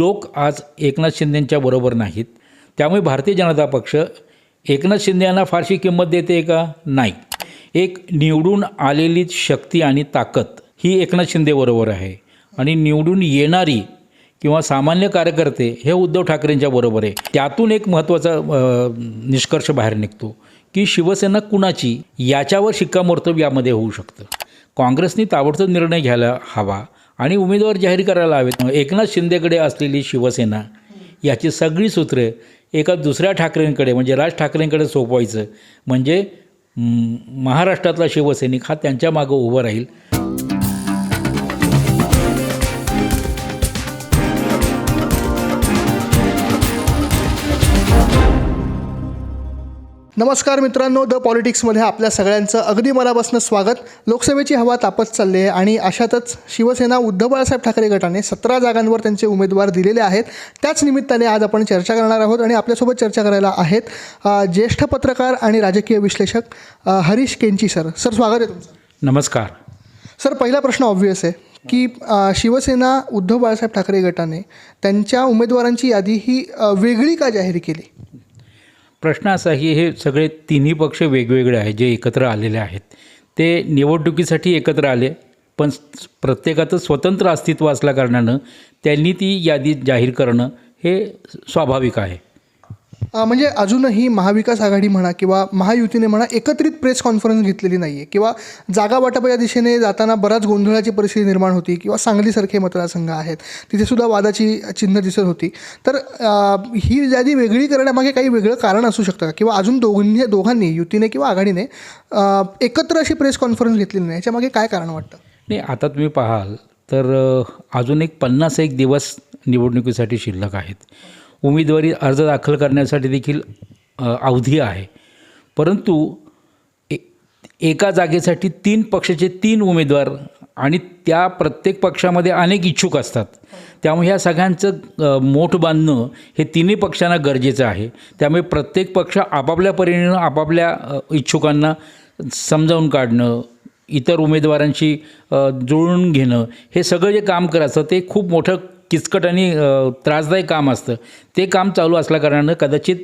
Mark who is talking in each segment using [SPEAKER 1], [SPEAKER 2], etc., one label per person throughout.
[SPEAKER 1] लोक आज एकनाथ शिंदेंच्या बरोबर नाहीत. त्यामुळे भारतीय जनता पक्ष एकनाथ शिंदे यांना फारशी किंमत देते का? नाही. एक निवडून आलेली शक्ती आणि ताकद ही एकनाथ शिंदेबरोबर आहे. आणि निवडून येणारी किंवा सामान्य कार्यकर्ते हे उद्धव ठाकरेंच्या बरोबर आहे. त्यातून एक महत्त्वाचा निष्कर्ष बाहेर निघतो की शिवसेना कुणाची याच्यावर शिक्कामोर्तब यामध्ये होऊ शकतं. काँग्रेसनी ताबडतोब निर्णय घ्यायला हवा. आणि उमेदवार जाहीर करायला हवेत. एकनाथ शिंदेकडे असलेली शिवसेना याची सगळी सूत्रे एका दुसऱ्या ठाकरेंकडे म्हणजे राज ठाकरेंकडे सोपवायचं. म्हणजे महाराष्ट्रातला शिवसैनिक हा त्यांच्या मागं उभं राहील.
[SPEAKER 2] नमस्कार मित्रांनो द पॉलिटिक्समध्ये आपल्या सगळ्यांचं अगदी मनापासून स्वागत. लोकसभेची हवा तापत चालली आहे आणि अशातच शिवसेना उद्धव बाळासाहेब ठाकरे गटाने सतरा जागांवर त्यांचे उमेदवार दिलेले आहेत. त्याच निमित्ताने आज आपण चर्चा करणार आहोत आणि आपल्यासोबत चर्चा करायला आहेत ज्येष्ठ पत्रकार आणि राजकीय विश्लेषक हरीश केंची सर. सर स्वागत आहे तुमचं.
[SPEAKER 1] नमस्कार.
[SPEAKER 2] सर पहिला प्रश्न ऑब्व्हियस आहे की शिवसेना उद्धव बाळासाहेब ठाकरे गटाने त्यांच्या उमेदवारांची यादी ही वेगळी का जाहीर केली?
[SPEAKER 1] प्रश्न असा आहे की हे सगळे तिन्ही पक्ष वेगवेगळे आहेत जे एकत्र आलेले आहेत. ते निवडणुकीसाठी एकत्र आले पण प्रत्येकाचं स्वतंत्र अस्तित्व असल्याकारणानं त्यांनी ती यादी जाहीर करणं हे स्वाभाविक आहे.
[SPEAKER 2] म्हणजे अजूनही महाविकास आघाडी म्हणा किंवा महायुतीने म्हणा एकत्रित प्रेस कॉन्फरन्स घेतलेली नाही आहे किंवा जागा वाटपाच्या दिशेने जाताना बराच गोंधळाची परिस्थिती निर्माण होती किंवा सांगलीसारखे मतदारसंघ आहेत तिथेसुद्धा वादाची चिन्ह दिसत होती. तर ही यादी वेगळी करण्यामागे काही वेगळं कारण असू शकतं का? किंवा अजून दोघांनी दोघांनी युतीने किंवा आघाडीने एकत्र अशी प्रेस कॉन्फरन्स घेतलेली नाही? याच्यामागे काय कारण वाटतं?
[SPEAKER 1] नाही आता तुम्ही पाहाल तर अजून एक पन्नास एक दिवस निवडणुकीसाठी शिल्लक आहेत. उमेदवारी अर्ज दाखल करण्यासाठी देखील अवधी आहे. परंतु ए एका जागेसाठी तीन पक्षाचे तीन उमेदवार आणि त्या प्रत्येक पक्षामध्ये अनेक इच्छुक असतात. त्यामुळे ह्या सगळ्यांचं मोठ बांधणं हे तिन्ही पक्षांना गरजेचं आहे. त्यामुळे प्रत्येक पक्ष आपापल्या परीने आपापल्या इच्छुकांना समजावून काढणं इतर उमेदवारांशी जुळून घेणं हे सगळं जे काम करायचं ते खूप मोठं किचकट आणि त्रासदायक काम असतं. ते काम चालू असल्याकारणानं कदाचित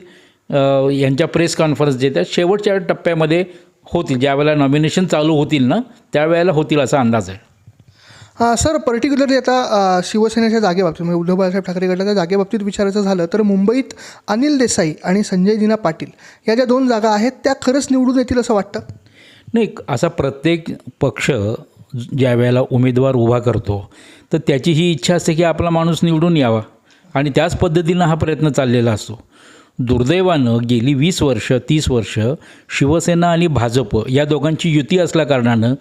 [SPEAKER 1] यांच्या प्रेस कॉन्फरन्स जे त्या शेवटच्या टप्प्यामध्ये होतील. ज्यावेळेला नॉमिनेशन चालू होतील ना त्यावेळेला होतील असा अंदाज आहे.
[SPEAKER 2] हां सर पर्टिक्युलरली आता शिवसेनेच्या जागेबाबतीत म्हणजे उद्धव बाळासाहेब ठाकरे गटाच्या जागेबाबतीत विचारायचं झालं तर मुंबईत अनिल देसाई आणि संजय दिना पाटील या ज्या दोन जागा आहेत त्या खरंच निवडून येतील असं वाटतं?
[SPEAKER 1] नाही असा प्रत्येक पक्ष ज्या वेळेला उमेदवार उभा करतो तर त्याची ही इच्छा असते की आपला माणूस निवडून यावा. आणि त्याच पद्धतीनं हा प्रयत्न चाललेला असतो. दुर्दैवानं गेली वीस वर्ष तीस वर्ष शिवसेना आणि भाजप या दोघांची युती असल्याकारणानं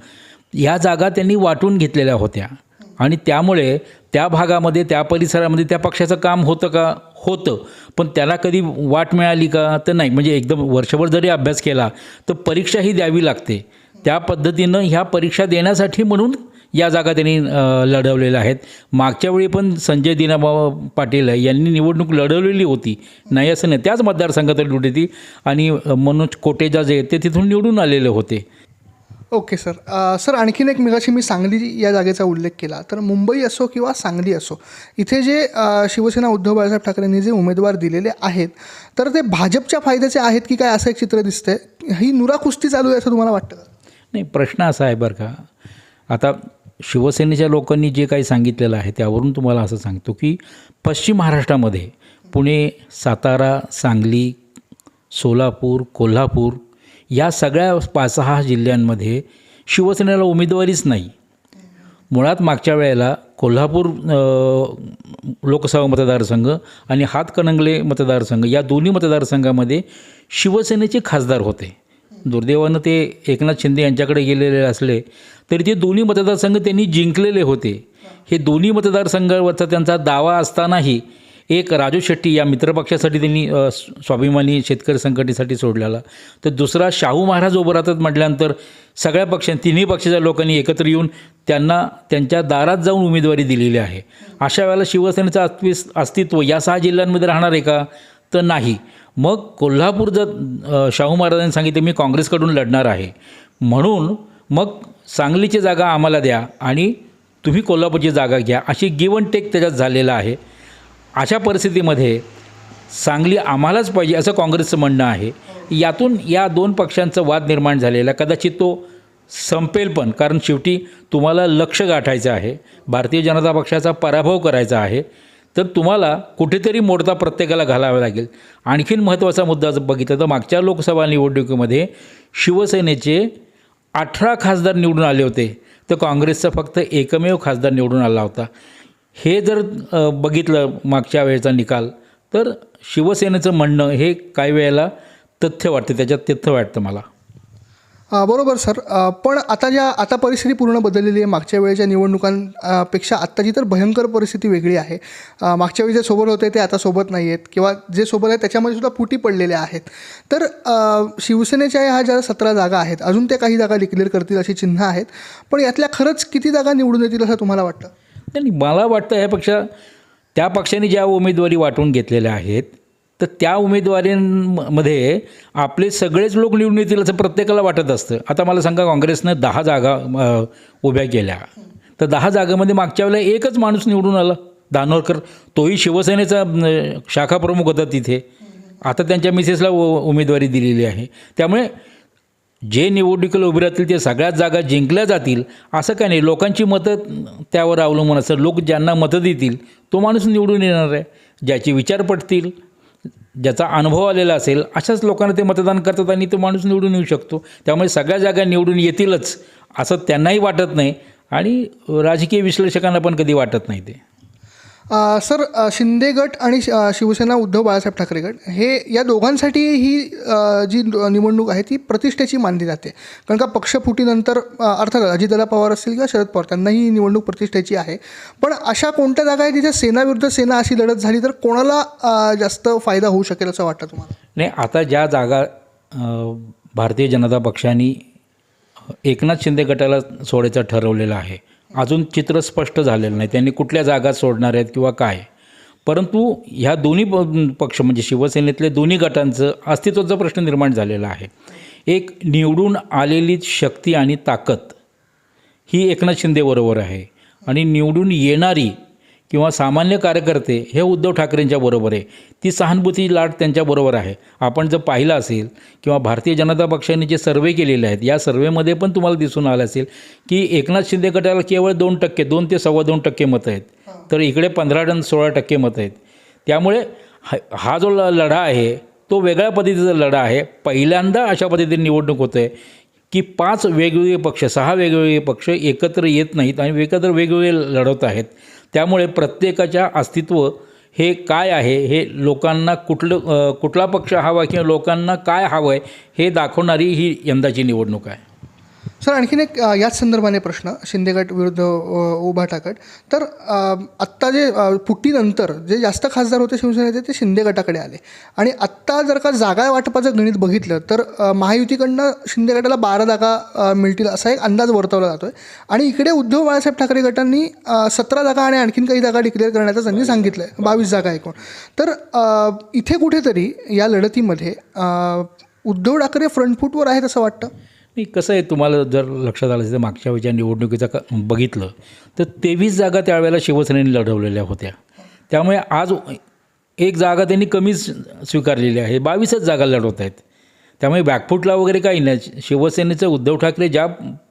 [SPEAKER 1] या जागा त्यांनी वाटून घेतलेल्या होत्या. आणि त्यामुळे त्या भागामध्ये त्या परिसरामध्ये त्या पक्षाचं काम होतं का? होतं. पण त्याला कधी वाट मिळाली का? तर नाही. म्हणजे एकदम वर्षभर जरी अभ्यास केला तर परीक्षाही द्यावी लागते. त्या पद्धतीनं ह्या परीक्षा देण्यासाठी म्हणून या जागा त्यांनी लढवलेल्या आहेत. मागच्या वेळी पण संजय दिनाबा पाटील यांनी निवडणूक लढवलेली होती. नाही असं नाही. त्याच मतदारसंघात लढली होती. आणि मनोज कोटेजा जे ते तिथून निवडून आलेले होते.
[SPEAKER 2] Okay sir. सर आणखीन एक मिगाशी मी सांगली या जागेचा उल्लेख केला. तर मुंबई असो किंवा सांगली असो इथे जे शिवसेना उद्धव बाळासाहेब ठाकरेंनी जे उमेदवार दिलेले आहेत तर ते भाजपच्या फायद्याचे आहेत की काय असं एक चित्र दिसतंय? ही नुरा कुस्ती चालू आहे असं तुम्हाला वाटतं
[SPEAKER 1] नाही प्रश्न असा आहे बरं का. आता शिवसेनेच्या लोकांनी जे काही सांगितलेलं आहे त्यावरून तुम्हाला असं सांगतो की पश्चिम महाराष्ट्रामध्ये पुणे सातारा सांगली सोलापूर कोल्हापूर या सगळ्या पाच सहा जिल्ह्यांमध्ये शिवसेनेला उमेदवारीच नाही. मुळात मागच्या वेळेला कोल्हापूर लोकसभा मतदारसंघ आणि हातकणंगले मतदारसंघ या दोन्ही मतदारसंघामध्ये शिवसेनेचे खासदार होते. दुर्दैवानं ते एकनाथ शिंदे यांच्याकडे गेलेले असले तरी ते दोन्ही मतदारसंघ त्यांनी जिंकलेले होते. हे दोन्ही मतदारसंघावरचा त्यांचा दावा असतानाही एक राजू शेट्टी या मित्रपक्षासाठी त्यांनी स्वाभिमानी शेतकरी संघटनेसाठी सोडलेला. तर दुसरा शाहू महाराज उभं राहतात म्हटल्यानंतर सगळ्या पक्षां तिन्ही पक्षाच्या लोकांनी एकत्र येऊन त्यांना त्यांच्या दारात जाऊन उमेदवारी दिलेली आहे. अशा वेळेला शिवसेनेचं अस्तित्व अस्तित्व या सहा जिल्ह्यांमध्ये राहणार आहे का? तर नाही. मग कोल्हापूर जर शाहू महाराजांनी सांगितले मी काँग्रेसकडून लढणार आहे. म्हणून मग सांगलीची जागा आम्हाला द्या आणि तुम्ही कोल्हापूरची जागा घ्या. अशी गिवन अँड टेक त्याच्यात झालेलं आहे. अशा परिस्थितीमध्ये सांगली आम्हालाच पाहिजे असं काँग्रेसचं म्हणणं आहे. यातून या दोन पक्षांचा वाद निर्माण झालेला कदाचित तो संपेल पण कारण शेवटी तुम्हाला लक्ष गाठायचं आहे. भारतीय जनता पक्षाचा पराभव करायचा आहे. तर तुम्हाला कुठेतरी मोडता प्रत्येकाला घालावा लागेल. आणखीन महत्त्वाचा मुद्दा जर बघितला तर मागच्या लोकसभा निवडणुकीमध्ये शिवसेनेचे अठरा खासदार निवडून आले होते. तर काँग्रेसचा फक्त एकमेव खासदार निवडून आला होता. हे जर बघितलं मागच्या वेळेचा निकाल तर शिवसेनेचं म्हणणं हे काही वेळेला तथ्य वाटते त्याच्यात तथ्य वाटतं मला.
[SPEAKER 2] बरोबर सर. पण आता ज्या आता परिस्थिती पूर्ण बदललेली आहे. मागच्या वेळेच्या निवडणुकांपेक्षा आत्ताची तर भयंकर परिस्थिती वेगळी आहे. मागच्या वेळी जे सोबत होते ते आता सोबत नाही आहेत. किंवा जे सोबत आहेत त्याच्यामध्ये सुद्धा फुटी पडलेल्या आहेत. तर शिवसेनेच्या ह्या ज्या सतरा जागा आहेत अजून त्या काही जागा डिक्लेअर करतील अशी चिन्ह आहेत. पण यातल्या खरंच किती जागा निवडून येतील असं तुम्हाला वाटतं?
[SPEAKER 1] नाही नाही, मला वाटतं ह्यापेक्षा त्या पक्षाने ज्या उमेदवारी वाटून घेतलेल्या आहेत तर त्या उमेदवारींमध्ये आपले सगळेच लोक निवडून येतील असं प्रत्येकाला वाटत असतं. आता मला सांगा काँग्रेसनं दहा जागा उभ्या केल्या. तर दहा जागामध्ये मागच्या वेळेला एकच माणूस निवडून आला दानोरकर. तोही शिवसेनेचा शाखा प्रमुख होता तिथे. आता त्यांच्या मिसेसला उ उमेदवारी दिलेली आहे. त्यामुळे जे निवडणुकीला उभे राहतील ते सगळ्याच जागा जिंकल्या जातील असं काय नाही? लोकांची मतं त्यावर अवलंबून असतं लोक ज्यांना मतं देतील तो माणूस निवडून येणार आहे. ज्याचे विचार पटतील ज्याचा अनुभव आलेला असेल अशाच लोकांना ते मतदान करतात आणि तो माणूस निवडून येऊ शकतो. त्यामुळे सगळ्या जागा निवडून येतीलच असं त्यांनाही वाटत नाही आणि राजकीय विश्लेषकांना पण कधी वाटत नाही ते.
[SPEAKER 2] सर शिंदे गट आणि श- शिवसेना उद्धव बाळासाहेब ठाकरे गट हे या दोघांसाठी ही जी निवडणूक आहे ती प्रतिष्ठेची मानली जाते. कारण का पक्षफुटीनंतर अ, अर्थात अजितदादा पवार असतील किंवा शरद पवार त्यांनाही ही निवडणूक प्रतिष्ठेची आहे. पण अशा कोणत्या जागा आहे जिथे सेना विरुद्ध सेना अशी लढत झाली तर कोणाला जास्त फायदा होऊ शकेल असं वाटतं तुम्हाला?
[SPEAKER 1] नाही आता ज्या जागा भारतीय जनता पक्षाने एकनाथ शिंदे गटाला सोडायचं ठरवलेलं आहे अजून चित्र स्पष्ट झालेलं नाही. त्यांनी कुठल्या जागा सोडणार आहेत किंवा काय? परंतु ह्या दोन्ही प- पक्ष म्हणजे शिवसेनेतले दोन्ही गटांचं अस्तित्वाचा प्रश्न निर्माण झालेला आहे. एक निवडून आलेली शक्ती आणि ताकद ही एकनाथ शिंदेबरोबर आहे. आणि निवडून येणारी किंवा सामान्य कार्यकर्ते हे उद्धव ठाकरेंच्या बरोबर आहे. ती सहानुभूती लाट त्यांच्याबरोबर आहे. आपण जर पाहिलं असेल किंवा भारतीय जनता पक्षाने जे सर्वे केलेले आहेत या सर्वेमध्ये पण तुम्हाला दिसून आलं असेल की एकनाथ शिंदे गटाला केवळ दोन टक्के दोन ते सव्वा दोन टक्के मतं आहेत. तर इकडे पंधरा आणि सोळा टक्के मतं आहेत. त्यामुळे हा हा जो लढा आहे तो वेगळ्या पद्धतीचा लढा आहे. पहिल्यांदा अशा पद्धतीने निवडणूक होते आहे की पाच वेगवेगळे पक्ष सहा वेगवेगळे पक्ष एकत्र येत नाहीत आणि एकत्र वेगवेगळे लढवत आहेत. त्यामुळे प्रत्येकाच्या अस्तित्व हे काय आहे हे लोकांना कुठलं कुठला पक्ष हवा किंवा लोकांना काय हवं आहे हे दाखवणारी ही यंदाची निवडणूक आहे.
[SPEAKER 2] सर आणखीन एक याच संदर्भाने प्रश्न शिंदेगट विरुद्ध उभा टाकट तर आत्ता जे अ, फुटीनंतर जे जास्त खासदार होते शिवसेनेचे ते शिंदे गटाकडे आले. आणि आत्ता जर का जागा वाटपाचं गणित बघितलं तर महायुतीकडनं शिंदे गटाला बारा जागा मिळतील असा एक अंदाज वर्तवला जातो आहे आणि इकडे उद्धव बाळासाहेब ठाकरे गटांनी सतरा जागा आणि आणखीन काही जागा डिक्लेअर करण्याचं त्यांनी सांगितलं आहे बावीस जागा एकूण तर इथे कुठेतरी या लढतीमध्ये उद्धव ठाकरे फ्रंटफूटवर आहेत असं वाटतं?
[SPEAKER 1] नाही कसं आहे तुम्हाला जर लक्षात आलं असेल तर मागच्या वेळच्या निवडणुकीचा क बघितलं तर तेवीस जागा त्यावेळेला शिवसेनेने लढवलेल्या होत्या. त्यामुळे आज एक जागा त्यांनी कमीच स्वीकारलेली आहे. बावीसच जागा लढवत आहेत. त्यामुळे बॅकफुटला वगैरे काही नाही. शिवसेनेचं उद्धव ठाकरे ज्या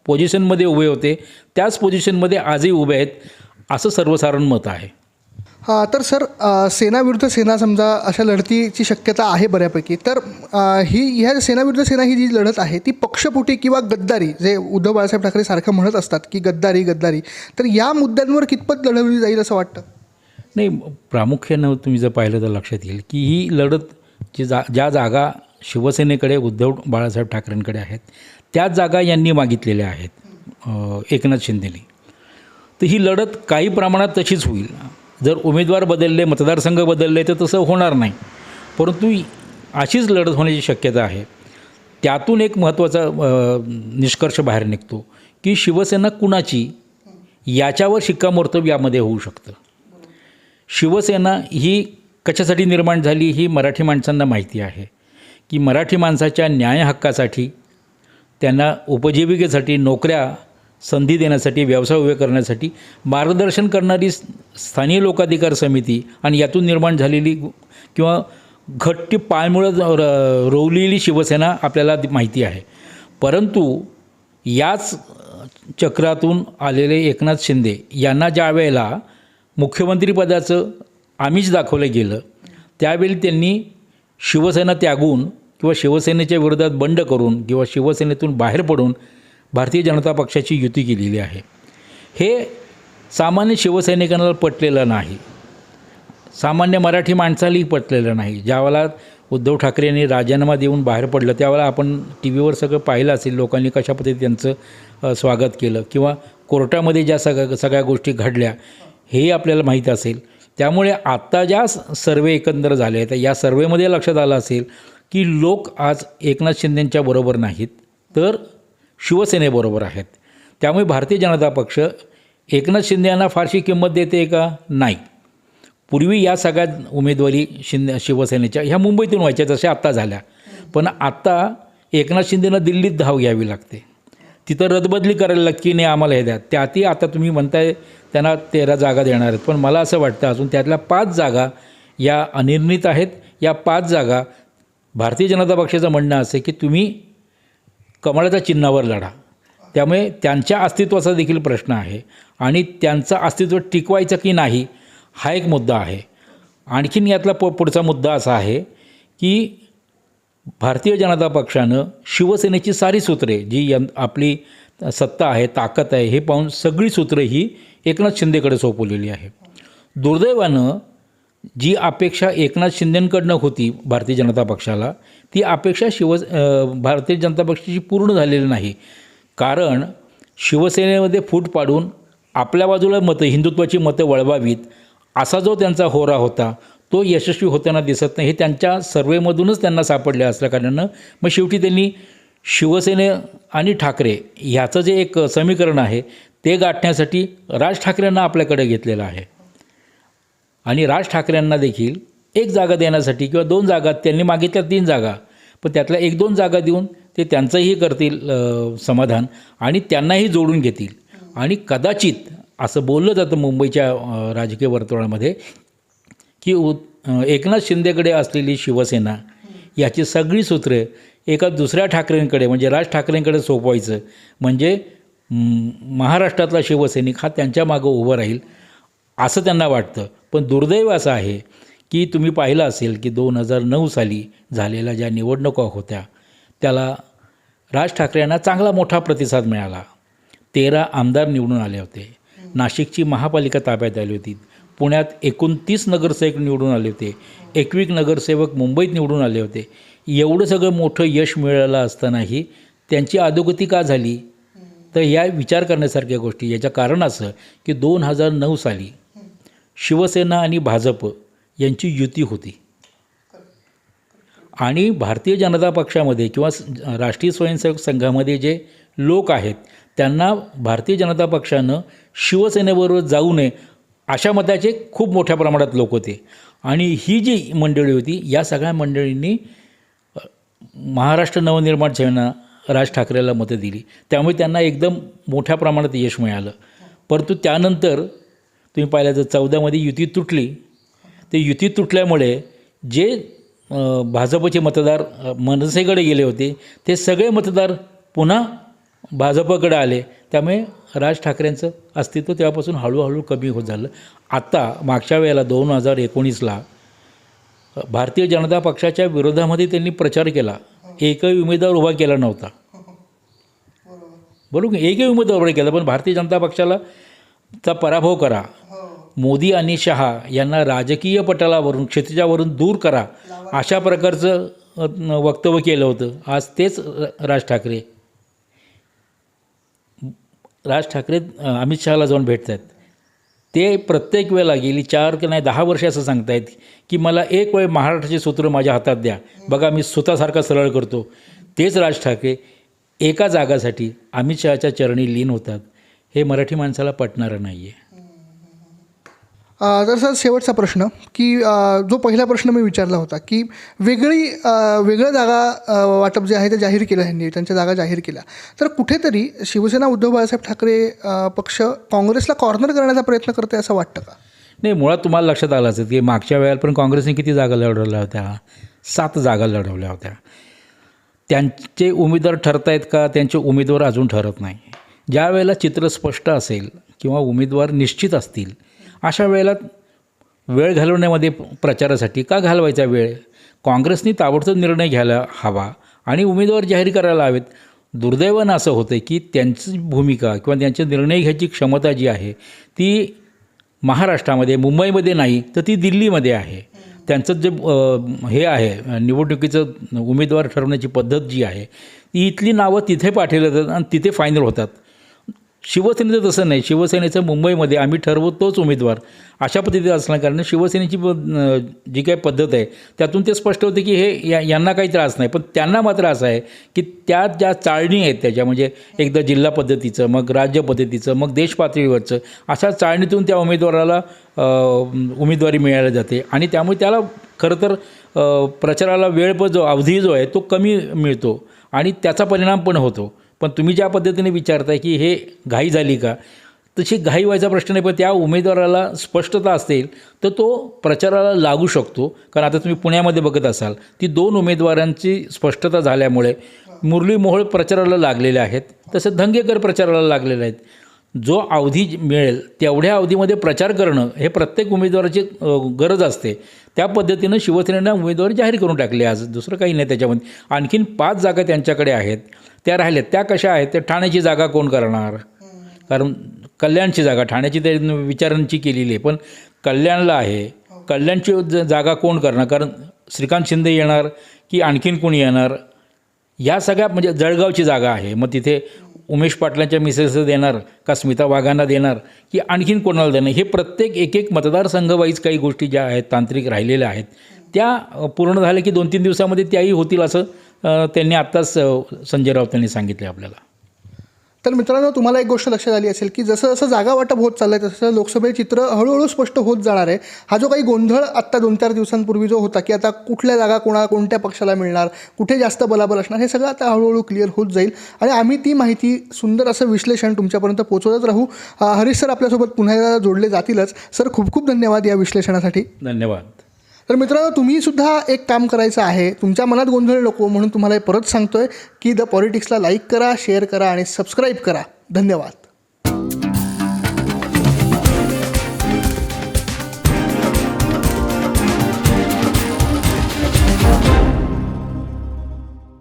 [SPEAKER 1] पोझिशनमध्ये उभे होते त्याच पोझिशनमध्ये आजही उभे आहेत असं सर्वसाधारण मत आहे.
[SPEAKER 2] तर सर सेनाविरुद्ध सेना समजा अशा लढतीची शक्यता आहे बऱ्यापैकी तर ही ह्या सेनाविरुद्ध सेना ही जी लढत आहे ती पक्षपुटी किंवा गद्दारी जे उद्धव बाळासाहेब ठाकरे सारखं म्हणत असतात की गद्दारी गद्दारी तर या मुद्द्यांवर कितपत लढवली जाईल असं वाटतं?
[SPEAKER 1] नाही प्रामुख्यानं तुम्ही जर पाहिलं तर लक्षात येईल की ही लढत जी जा ज्या जागा शिवसेनेकडे उद्धव बाळासाहेब ठाकरेंकडे आहेत त्याच जागा यांनी मागितलेल्या आहेत एकनाथ शिंदेने. तर ही लढत काही प्रमाणात तशीच होईल. जर उमेदवार बदलले मतदारसंघ बदलले तर तसं होणार नाही. परंतु अशीच लढत होण्याची शक्यता आहे. त्यातून एक महत्त्वाचा निष्कर्ष बाहेर निघतो की शिवसेना कुणाची? याच्यावर शिक्कामोर्तब यामध्ये होऊ शकतं. शिवसेना ही कशासाठी निर्माण झाली ही मराठी माणसांना माहिती आहे. की मराठी माणसाच्या न्याय हक्कासाठी त्यांना उपजीविकेसाठी नोकऱ्या संधी देण्यासाठी व्यवसाय उभे करण्यासाठी मार्गदर्शन करणारी स्थानीय लोकाधिकार समिती आणि यातून निर्माण झालेली किंवा घट्टी पायमुळं र- रोवलेली शिवसेना आपल्याला माहिती आहे. परंतु याच चक्रातून आलेले एकनाथ शिंदे यांना ज्या वेळेला मुख्यमंत्रीपदाचं आमिष दाखवलं गेलं त्यावेळी त्यांनी शिवसेना त्यागून किंवा शिवसेनेच्या विरोधात बंड करून किंवा शिवसेनेतून बाहेर पडून भारतीय जनता पक्षाची युती केलेली आहे. हे सामान्य शिवसैनिकांना पटलेलं नाही. सामान्य मराठी माणसालाही पटलेलं नाही. ज्यावेळेला उद्धव ठाकरे यांनी राजीनामा देऊन बाहेर पडलं त्यावेळेला आपण टी व्हीवर सगळं पाहिलं असेल लोकांनी कशा पद्धतीने त्यांचं स्वागत केलं किंवा कोर्टामध्ये ज्या सगळ्या सगळ्या गोष्टी घडल्या हे आपल्याला माहीत असेल. त्यामुळे आत्ता ज्या सर्वे एकंदर झाले आहेत या सर्वेमध्ये लक्षात आलं असेल की लोक आज एकनाथ शिंदेंच्या बरोबर नाहीत. तर शिवसेनेबरोबर आहेत. त्यामुळे भारतीय जनता पक्ष एकनाथ शिंदे यांना फारशी किंमत देते का? नाही. पूर्वी या सगळ्या उमेदवारी शिंदे शिवसेनेच्या ह्या मुंबईतून व्हायच्या जशा आत्ता झाल्या. पण आत्ता एकनाथ शिंदेना दिल्लीत धाव घ्यावी लागते. तिथं रदबदली करायला की नाही आम्हाला हे द्या. त्यातही आता तुम्ही म्हणताय त्यांना तेरा जागा देणार आहेत. पण मला असं वाटतं अजून त्यातल्या पाच जागा या अनिर्णित आहेत. या पाच जागा भारतीय जनता पक्षाचं म्हणणं असं की तुम्ही कमळाच्या चिन्हावर लढा. त्यामुळे त्यांच्या अस्तित्वाचा देखील प्रश्न आहे आणि त्यांचं अस्तित्व टिकवायचं की नाही हा एक मुद्दा आहे. आणखीन यातला प पुढचा मुद्दा असा आहे की भारतीय जनता पक्षानं शिवसेनेची सारी सूत्रे जी यं आपली सत्ता आहे ताकद आहे हे पाहून सगळी सूत्रे ही एकनाथ शिंदेकडे सोपवलेली आहे दुर्दैवानं जी अपेक्षा एकनाथ शिंदेंकडनं होती भारतीय जनता पक्षाला ती अपेक्षा शिव भारतीय जनता पक्षाची पूर्ण झालेली नाही. कारण शिवसेनेमध्ये फूट पाडून आपल्या बाजूला मतं हिंदुत्वाची मतं वळवावीत असा जो त्यांचा होरा होता तो यशस्वी होताना दिसत नाही हे त्यांच्या सर्वेमधूनच त्यांना सापडले असल्याकारणानं मग शेवटी त्यांनी शिवसेने आणि ठाकरे ह्याचं जे एक समीकरण आहे ते गाठण्यासाठी राज ठाकरेंना आपल्याकडे घेतलेलं आहे. आणि राज ठाकरेंना देखील एक जागा देण्यासाठी किंवा दोन जागा त्यांनी मागितल्या तीन जागा. पण त्यातल्या एक दोन जागा देऊन ते त्यांचंही करतील समाधान आणि त्यांनाही जोडून घेतील. आणि कदाचित असं बोललं जातं मुंबईच्या राजकीय वर्तुळामध्ये की उ एकनाथ शिंदेकडे असलेली शिवसेना याची सगळी सूत्रे एका दुसऱ्या ठाकरेंकडे म्हणजे राज ठाकरेंकडे सोपवायचं. म्हणजे महाराष्ट्रातला शिवसैनिक हा त्यांच्या मागं उभं राहील असं त्यांना वाटतं. पण दुर्दैव असं आहे की तुम्ही पाहिलं असेल की दोन हजार नऊ साली झालेल्या ज्या निवडणुका होत्या त्याला राज ठाकरे यांना चांगला मोठा प्रतिसाद मिळाला. तेरा आमदार निवडून आले होते. नाशिकची महापालिका ताब्यात आली होती. पुण्यात एकोणतीस नगरसेवक निवडून आले होते. एकवीस नगरसेवक मुंबईत निवडून आले होते. एवढं सगळं मोठं यश मिळालं असतानाही त्यांची अधोगती का झाली? तर या विचार करण्यासारख्या गोष्टी याच्या कारण असं की दोन हजार नऊ साली शिवसेना आणि भाजप यांची युती होती. आणि भारतीय जनता पक्षामध्ये किंवा राष्ट्रीय स्वयंसेवक संघामध्ये जे लोक आहेत त्यांना भारतीय जनता पक्षानं शिवसेनेबरोबर जाऊ नये अशा मताचे खूप मोठ्या प्रमाणात लोक होते. आणि ही जी मंडळी होती या सगळ्या मंडळींनी महाराष्ट्र नवनिर्माण सेना राज ठाकरेला मतं दिली. त्यामुळे त्यांना एकदम मोठ्या प्रमाणात यश मिळालं. परंतु त्यानंतर तुम्ही पाहिलं तर चौदामध्ये युती तुटली. ते युती तुटल्यामुळे जे भाजपचे मतदार मनसेकडे गेले होते ते सगळे मतदार पुन्हा भाजपकडे आले. त्यामुळे राज ठाकरेंचं अस्तित्व तेव्हापासून हळूहळू कमी होत झालं. आत्ता मागच्या वेळेला दोन हजार एकोणीसला भारतीय जनता पक्षाच्या विरोधामध्ये त्यांनी प्रचार केला. एकही उमेदवार उभा केला नव्हता. बरोबर. एकही उमेदवार उभा केला पण भारतीय जनता पक्षाला चा पराभव करा. मोदी आणि शहा यांना राजकीय पटलावरून क्षेत्रावरून दूर करा. अशा प्रकारचं वक्तव्य केलं होतं. आज तेच राज ठाकरे. राज ठाकरे अमित शहाला जाऊन भेटत आहेत ते प्रत्येक वेळेला गेली चार की नाही दहा वर्ष असं सांगतायत की मला एक वेळ महाराष्ट्राचे सूत्र माझ्या हातात द्या. बघा मी स्वतःसारखा सरळ करतो. तेच राज ठाकरे एका जागासाठी अमित शहाच्या चरणी लीन होतात. हे मराठी माणसाला पटणारं नाही आहे
[SPEAKER 2] अ, तर सर शेवटचा प्रश्न की जो पहिला प्रश्न मी विचारला होता की वेगळी वेगळं जागा वाटप जे आहे ते जाहीर केलं ह्यांनी त्यांच्या जागा जाहीर केल्या. तर कुठेतरी शिवसेना उद्धव बाळासाहेब ठाकरे पक्ष काँग्रेसला कॉर्नर करण्याचा प्रयत्न करते असं वाटतं का?
[SPEAKER 1] नाही मुळात तुम्हाला लक्षात आलं असेल की मागच्या वेळेला पण काँग्रेसने किती जागा लढवल्या होत्या? सात जागा लढवल्या होत्या. त्यांचे उमेदवार ठरत आहेत का? त्यांचे उमेदवार अजून ठरत नाही. ज्या वेळेला चित्र स्पष्ट असेल किंवा उमेदवार निश्चित असतील अशा वेळेला वेळ घालवण्यामध्ये प्रचारासाठी का घालवायचा वेळ? काँग्रेसनी ताबडतोब निर्णय घ्यायला हवा आणि उमेदवार जाहीर करायला हवेत. दुर्दैवानं असं होतं की त्यांची भूमिका किंवा त्यांचे निर्णय घ्यायची क्षमता जी आहे ती महाराष्ट्रामध्ये मुंबईमध्ये नाही तर ती दिल्लीमध्ये आहे. त्यांचं जे हे आहे निवडणुकीचं उमेदवार ठरवण्याची पद्धत जी आहे ती इथली नावं तिथे पाठवली जातात आणि तिथे फायनल होतात. शिवसेनेचं तसं नाही. शिवसेनेचं मुंबईमध्ये आम्ही ठरवू तोच उमेदवार. अशा पद्धतीचं असल्या कारण शिवसेनेची जी काही पद्धत आहे त्यातून ते स्पष्ट होते की हे या यांना काही त्रास नाही. पण त्यांना मात्र असं आहे की त्या ज्या चाळणी आहेत त्याच्या म्हणजे एकदा जिल्हा पद्धतीचं मग राज्य पद्धतीचं मग देश पातळीवरचं अशा चाळणीतून त्या उमेदवाराला उमेदवारी मिळायला जाते. आणि त्यामुळे त्याला खरं तर प्रचाराला वेळ पण जो अवधी जो आहे तो कमी मिळतो. आणि त्याचा परिणाम पण होतो. पण तुम्ही ज्या पद्धतीने विचारताय की हे घाई झाली का तशी घाई व्हायचा प्रश्न नाही पण त्या उमेदवाराला स्पष्टता असेल तर तो प्रचाराला लागू शकतो. कारण आता तुम्ही पुण्यामध्ये बघत असाल ती दोन उमेदवारांची स्पष्टता झाल्यामुळे मुरली मोहोळ प्रचाराला लागलेले आहेत तसं धंगेकर प्रचाराला लागलेले आहेत. जो अवधी मिळेल तेवढ्या अवधीमध्ये प्रचार करणं हे प्रत्येक उमेदवाराची गरज असते. त्या पद्धतीनं शिवसेनेनं उमेदवारी जाहीर करून टाकली. आज दुसरं काही नाही त्याच्यामध्ये. आणखीन पाच जागा त्यांच्याकडे आहेत. त्या राहिल्यात. त्या कशा आहेत? त्या ठाण्याची जागा कोण करणार? कारण कल्याणची जागा ठाण्याची ते विचारांची केलेली आहे. पण कल्याणला आहे. कल्याणची ज- जागा कोण करणार? कारण श्रीकांत शिंदे येणार की आणखीन कोणी येणार? या सगळ्या म्हणजे जळगावची जागा आहे. मग तिथे उमेश पाटलांच्या मिसेसला देणार का स्मिता वाघांना देणार की आणखीन कोणाला देणार? हे प्रत्येक एक एक मतदारसंघवाईज काही गोष्टी ज्या आहेत तांत्रिक राहिलेल्या आहेत त्या पूर्ण झाल्या की दोन तीन दिवसामध्ये त्याही होतील असं त्यांनी आत्ताच संजय राऊत यांनी सांगितलं आपल्याला.
[SPEAKER 2] तर मित्रांनो तुम्हाला एक गोष्ट लक्षात आली असेल की जसं जसं जागा वाटप होत चाललं आहे तसं लोकसभेचे चित्र हळूहळू स्पष्ट होत जाणार आहे. हा जो काही गोंधळ आत्ता दोन चार दिवसांपूर्वी जो होता की आता कुठल्या जागा कोणा कोणत्या पक्षाला मिळणार कुठे जास्त बलाबल असणार हे सगळं आता हळूहळू क्लिअर होत जाईल. आणि आम्ही ती माहिती सुंदर असं विश्लेषण तुमच्यापर्यंत पोहोचवत राहू. हरीश सर आपल्यासोबत पुन्हा जोडले जातीलच. सर खूप खूप धन्यवाद या विश्लेषणासाठी.
[SPEAKER 1] धन्यवाद.
[SPEAKER 2] तर मित्रांनो तुम्हीसुद्धा एक काम करायचं आहे. तुमच्या मनात गोंधळ नको म्हणून तुम्हाला हे परत सांगतोय की द पॉलिटिक्सला लाईक करा शेअर करा आणि सबस्क्राईब करा. धन्यवाद.